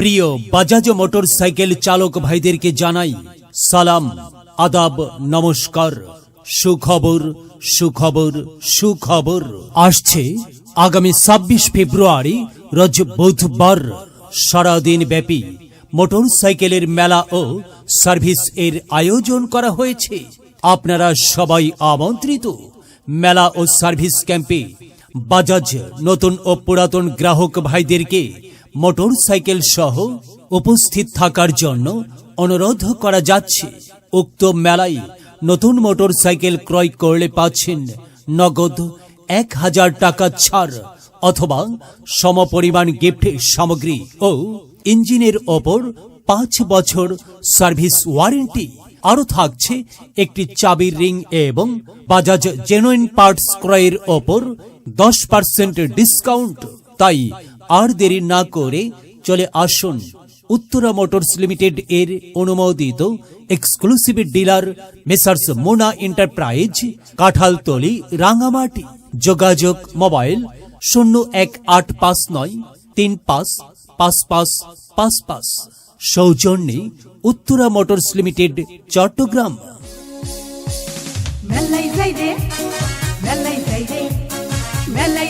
প্রিয় Bajaj motor cycle চালক ভাইদেরকে জানাই সালাম, আদাব, নমস্কার, সুখবর সুখবর সুখবর। আসছে আগামী ছাব্বিশ ফেব্রুয়ারি, রজ বুধবার, সারাদিন ব্যাপী মোটর সাইকেলের মেলা ও সার্ভিস এর আয়োজন করা হয়েছে। আপনারা সবাই আমন্ত্রিত। মেলা ও সার্ভিস ক্যাম্পে বাজাজ নতুন ও পুরাতন গ্রাহক ভাইদেরকে মোটর সাইকেল সহ উপস্থিত থাকার জন্য অনুরোধ করা যাচ্ছে। উক্ত মেলায় নতুন মোটর সাইকেল ক্রয় করলে পাচ্ছেন নগদ এক হাজার টাকা ছাড় অথবা সমপরিমাণ গিফট সামগ্রী ও ইঞ্জিনের ওপর পাঁচ বছর সার্ভিস ওয়ারেন্টি। আরও থাকছে একটি চাবির রিং এবং বাজাজ জেনুইন পার্টস ক্রয়ের ওপর দশ পার্সেন্ট ডিসকাউন্ট। তাই আর দেরি না করে চলে আসুন উত্তরা মোটরস লিমিটেড এর অনুমোদিত exclusive dealer messrs Mona enterprise Kanthaltali, Rangamati. যোগাযোগ মোবাইল শূন্য এক আট পাঁচ নয় তিন পাঁচ পাঁচ পাঁচ পাঁচ। পাঁচ সৌজন্যে উত্তরা মোটরস লিমিটেড, চট্টগ্রাম। মেলাই মেলাই মেলাই